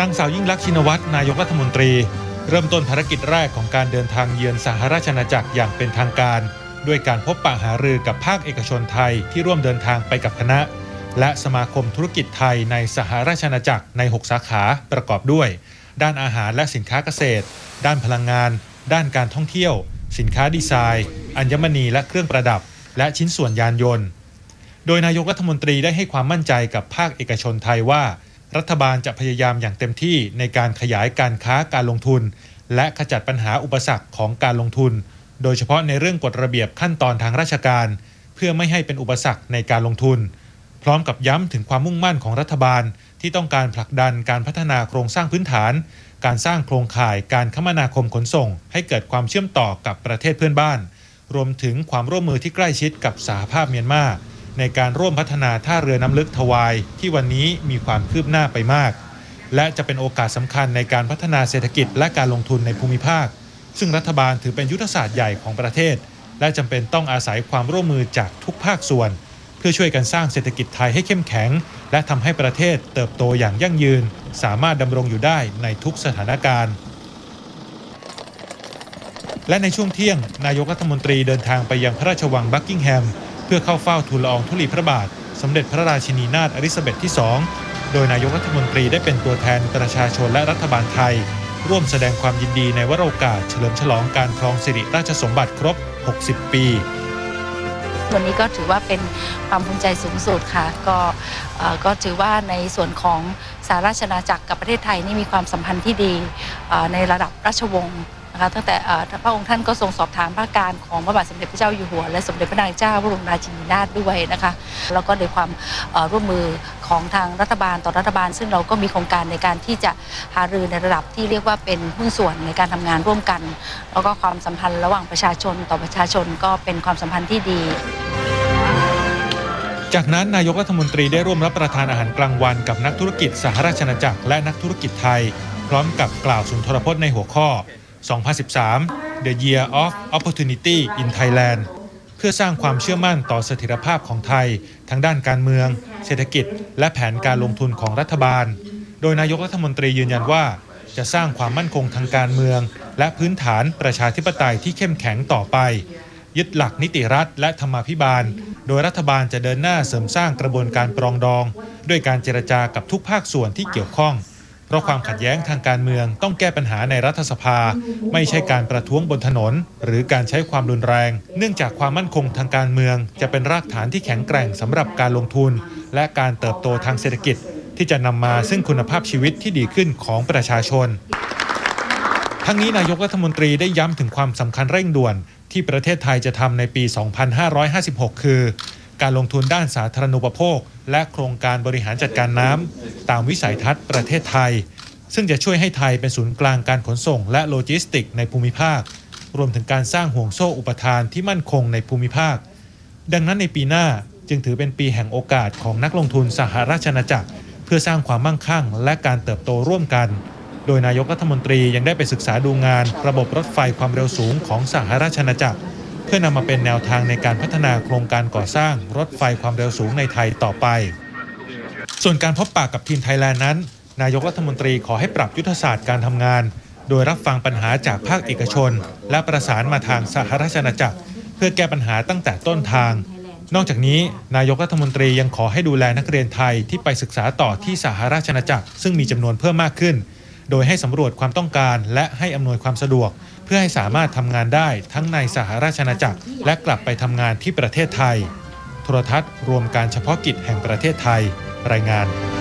นางสาวยิ่งลักษณ์ชินวัตรนายกรัฐมนตรี เริ่มต้นภารกิจแรกของการเดินทางเยือนสหราชอาณาจักรอย่างเป็นทางการ ด้วยการพบปะหารือกับภาคเอกชนไทยที่ร่วมเดินทางไปกับคณะ และสมาคมธุรกิจไทยในสหราชอาณาจักรใน 6 สาขาประกอบด้วย ด้านอาหารและสินค้าเกษตร ด้านพลังงาน ด้านการท่องเที่ยว สินค้าดีไซน์ อัญมณีและเครื่องประดับ และชิ้นส่วนยานยนต์ โดยนายกรัฐมนตรีได้ให้ความมั่นใจกับภาคเอกชนไทยว่า รัฐบาลจะพยายามอย่างเต็มที่ในการขยายการค้าการลงทุน และขจัดปัญหาอุปสรรคของการลงทุน โดยเฉพาะในเรื่องกฎระเบียบขั้นตอนทางราชการ เพื่อไม่ให้เป็นอุปสรรคในการลงทุน พร้อมกับย้ำถึงความมุ่งมั่นของรัฐบาลที่ต้องการผลักดันการพัฒนาโครงสร้างพื้นฐาน การสร้างโครงข่ายการคมนาคมขนส่ง ให้เกิดความเชื่อมต่อกับประเทศเพื่อนบ้าน รวมถึงความร่วมมือที่ใกล้ชิดกับสหภาพเมียนมา ในการร่วมพัฒนาท่าเรือน้ำลึกทวายที่วันนี้มีความคืบหน้าไปมาก และจะเป็นโอกาสสำคัญในการพัฒนาเศรษฐกิจและการลงทุนในภูมิภาค ซึ่งรัฐบาลถือเป็นยุทธศาสตร์ใหญ่ของประเทศ และจำเป็นต้องอาศัยความร่วมมือจากทุกภาคส่วน เพื่อช่วยกันสร้างเศรษฐกิจไทยให้เข้มแข็ง และทำให้ประเทศเติบโตอย่างยั่งยืน สามารถดำรงอยู่ได้ในทุกสถานการณ์และในช่วงเที่ยง นายกรัฐมนตรีเดินทางไปยังพระราชวังบักกิงแฮม พื่อเข้าเฝ้าทูลละอองธุลีพระบาท สมเด็จพระราชินีนาถอลิซาเบธที่ 2 โดยนายกรัฐมนตรีได้เป็นตัวแทนประชาชนและรัฐบาลไทย ร่วมแสดงความยินดีในวโรกาสเฉลิมฉลองการครองสิริราชสมบัติครบ 60 ปีวันนี้ก็ถือว่าเป็นความภูมิใจสูงสุดค่ะ ก็ก็ถือว่าในส่วนของสหราชอาจักรกับประเทศไทยนี่มีความสัมพันธ์ที่ดีในระดับราชวงศ์ นะคะตั้งแต่พระองค์ท่านก็ทรงสอบถามพระการของพระบาทสมเด็จพระเจ้าอยู่หัว และสมเด็จพระนางเจ้าพระบรมราชินีนาถด้วยนะคะแล้วก็โดยความร่วมมือของทางรัฐบาลต่อรัฐบาล ซึ่งเราก็มีโครงการในการที่จะหารือในระดับที่เรียกว่าเป็นหุ้นส่วนในการทำงานร่วมกัน แล้วก็ความสัมพันธ์ระหว่างประชาชนต่อประชาชนก็เป็นความสัมพันธ์ที่ดีจากนั้นนายกรัฐมนตรีได้ร่วมรับประทานอาหารกลางวันกับนักธุรกิจสหราชอาณาจักรและนักธุรกิจไทย พร้อมกับกล่าวสุนทรพจน์ในหัวข้อ 2013 The Year of Opportunity in Thailand เพื่อสร้างความเชื่อมั่นต่อเสถียรภาพของไทย ทั้งด้านการเมือง เศรษฐกิจ และแผนการลงทุนของรัฐบาล โดยนายกรัฐมนตรียืนยันว่า จะสร้างความมั่นคงทางการเมือง และพื้นฐานประชาธิปไตยที่เข้มแข็งต่อไป ยึดหลักนิติรัฐและธรรมาภิบาล โดยรัฐบาลจะเดินหน้าเสริมสร้างกระบวนการปรองดอง ด้วยการเจรจากับทุกภาคส่วนที่เกี่ยวข้อง เพราะความขัดแย้งทางการเมืองต้องแก้ปัญหาในรัฐสภา ไม่ใช่การประท้วงบนถนน หรือการใช้ความรุนแรง เนื่องจากความมั่นคงทางการเมือง จะเป็นรากฐานที่แข็งแกร่งสำหรับการลงทุน และการเติบโตทางเศรษฐกิจ ที่จะนำมาซึ่งคุณภาพชีวิตที่ดีขึ้นของประชาชน ทั้งนี้นายกรัฐมนตรีได้ย้ำถึงความสำคัญเร่งด่วน ที่ประเทศไทยจะทำในปี 2556 คือ การลงทุนด้านสาธารณูปโภค และโครงการบริหารจัดการน้ำตามวิสัยทัศน์ประเทศไทย ซึ่งจะช่วยให้ไทยเป็นศูนย์กลางการขนส่ง และโลจิสติกในภูมิภาค รวมถึงการสร้างห่วงโซ่อุปทานที่มั่นคงในภูมิภาค ดังนั้นในปีหน้าจึงถือเป็นปีแห่งโอกาสของนักลงทุนสหราชอาณาจักร เพื่อสร้างความมั่งคั่ง และการเติบโตร่วมกัน โดยนายกรัฐมนตรียังได้ไปศึกษาดูงาน ระบบรถไฟความเร็วสูงของสหราชอาณาจักร เพื่อนำมาเป็นแนวทางในการพัฒนาโครงการก่อสร้างรถไฟความเร็วสูงในไทยต่อไป ส่วนการพบปะกับทีมไทยแลนด์นั้น นายกรัฐมนตรีขอให้ปรับยุทธศาสตร์การทำงาน โดยรับฟังปัญหาจากภาคเอกชน และประสานมาทางสหราชอาณาจักร เพื่อแก้ปัญหาตั้งแต่ต้นทาง นอกจากนี้นายกรัฐมนตรียังขอให้ดูแลนักเรียนไทยที่ไปศึกษาต่อที่สหราชอาณาจักร ซึ่งมีจำนวนเพิ่มมากขึ้น โดยให้สำรวจความต้องการและให้อำนวยความสะดวก เพื่อให้สามารถทำงานได้ทั้งในสหราชอาณาจักร และกลับไปทำงานที่ประเทศไทย โทรทัศน์ รวมการเฉพาะกิจแห่งประเทศไทย รายงาน